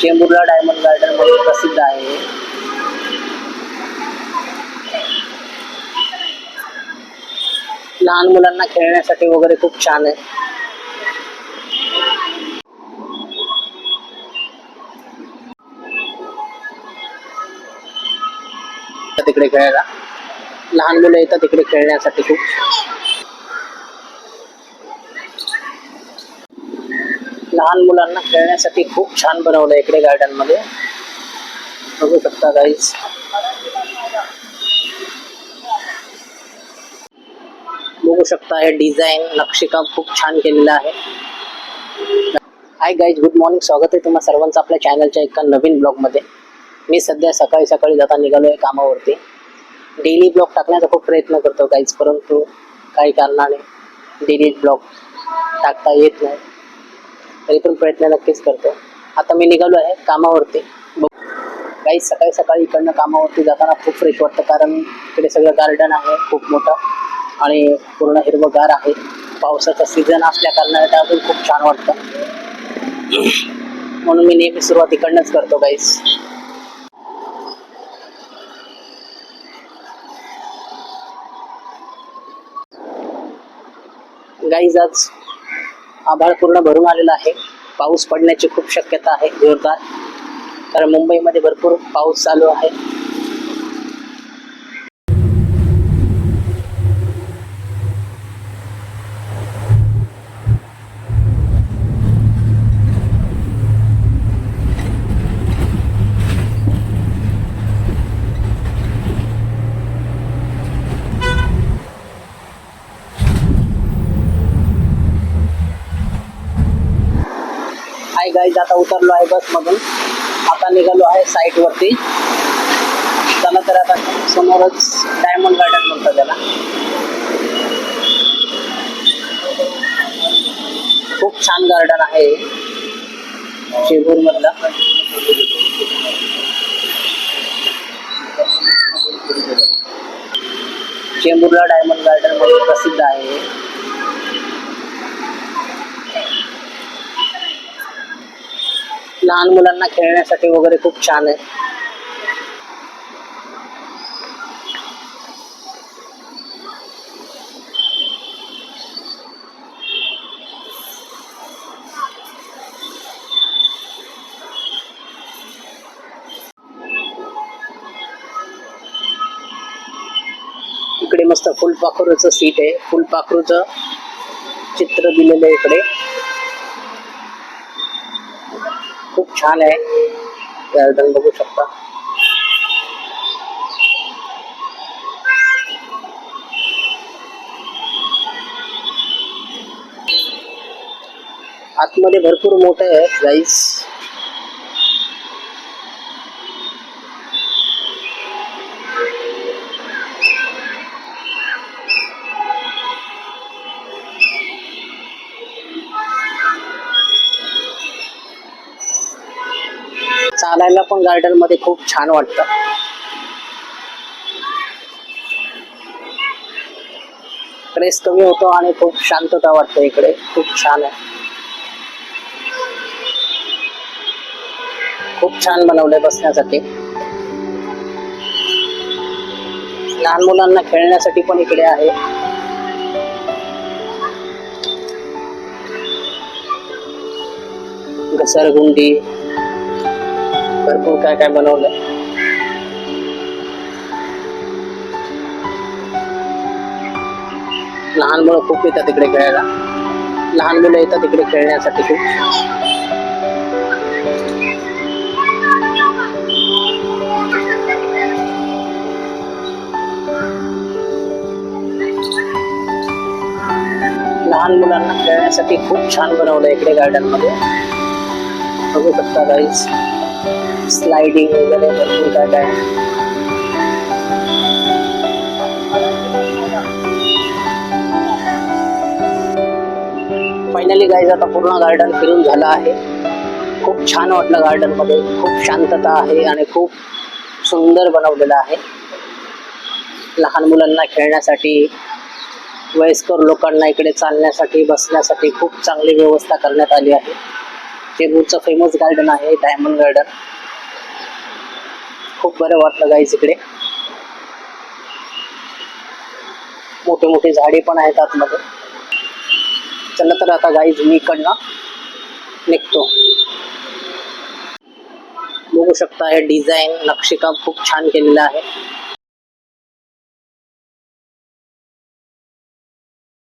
चेंबूरला diamond garden म्हणून प्रसिद्ध आहे. लहान मुलांना खेळण्यासाठी वगैरे खूप छान आहे. तिकडे खेळायला. लहान मुलं येतात तिकडे खेळण्यासाठी खूप लहान मुलांना खेळण्यासाठी खूप छान बनवलं इकडे गार्डनमध्ये बघू शकता गाईज बघू शकता हे डिझाईन नक्षीकाम खूप छान केलेलं आहे. हाय गाईज गुड मॉर्निंग स्वागत आहे तुम्हा सर्वांचं आपल्या चॅनलच्या एका नवीन ब्लॉगमध्ये मी सध्या सकाळी सकाळी जाता निघालो आहे कामावरती. डेली ब्लॉग टाकण्याचा खूप प्रयत्न करतो गाईज परंतु काही कारणाने डेली ब्लॉग टाकता येत नाही. तरी पण प्रयत्न नक्कीच करतो आता मी निघालो आहे कामावरती. काही सकाळी सकाळी इकडनं कामावरती जाताना खूप फ्रेश वाटतं कारण इकडे सगळं गार्डन आहे खूप मोठं आणि पूर्ण हिरवंगार आहे. पावसाचा सीझन असल्या कारणाने त्यातून खूप छान वाटतं. म्हणून मी नेहमी सुरुवात इकडनंच करतो गाईस गाईज आज आभाळ पूर्ण भरून आलेला आहे. पाऊस पडण्याची खूप शक्यता आहे जोरदार. कारण मुंबईमध्ये भरपूर पाऊस चालू आहे हाय गाईज आता उतरलो आहे बसमधून आता निघालो आहे साईट वरती. चला तर आता समोरच डायमंड गार्डन म्हणतात त्याला. खूप छान गार्डन आहे. शेगूर मधला चेंबूरला डायमंड गार्डन म्हणून प्रसिद्ध आहे. लहान मुलांना खेळण्यासाठी वगैरे खूप छान आहे. इकडे मस्त फुलपाखरूचं सीट आहे. फुलपाखरूचं चित्र दिलेलं आहे इकडे. खूप छान है। गार्डन बघू शकता आतमध्ये भरपूर मोठं आहे गाईस चालायला पण गार्डनमध्ये खूप छान वाटतं. स्ट्रेस कमी होतो आणि खूप शांतता वाटते इकडे. खूप छान आहे. खूप छान बनवलंय बसण्यासाठी. लहान मुलांना खेळण्यासाठी पण इकडे आहे. घसरगुंडी भरपूर काय काय बनवलंय लहान मुलं खूप येतात तिकडे खेळायला. लहान मुलं येतात तिकडे खेळण्यासाठी खूप लहान मुलांना खेळण्यासाठी खूप छान बनवलं इकडे गार्डन मध्ये. बघू शकता गाईज स्लायडिंग वगैरे भरपूर काय काय फायनली गाईज आता पूर्ण गार्डन फिरून झालं आहे. खूप छान वाटलं गार्डनमध्ये खूप शांतता आहे आणि खूप सुंदर बनवलेलं आहे. लहान मुलांना खेळण्यासाठी वयस्कर लोकांना इकडे चालण्यासाठी बसण्यासाठी खूप चांगली व्यवस्था करण्यात आली आहे. चेंबूरचं फेमस गार्डन आहे डायमंड गार्डन खूप बरं वाटलं गाईज इकडे. मोठे मोठे झाडे पण आहेत आतमध्ये. चला तर आता गाईज मी इकडनं निघतो. बघू शकता, हे डिझाईन नक्षीकाम खूप छान केलेलं आहे.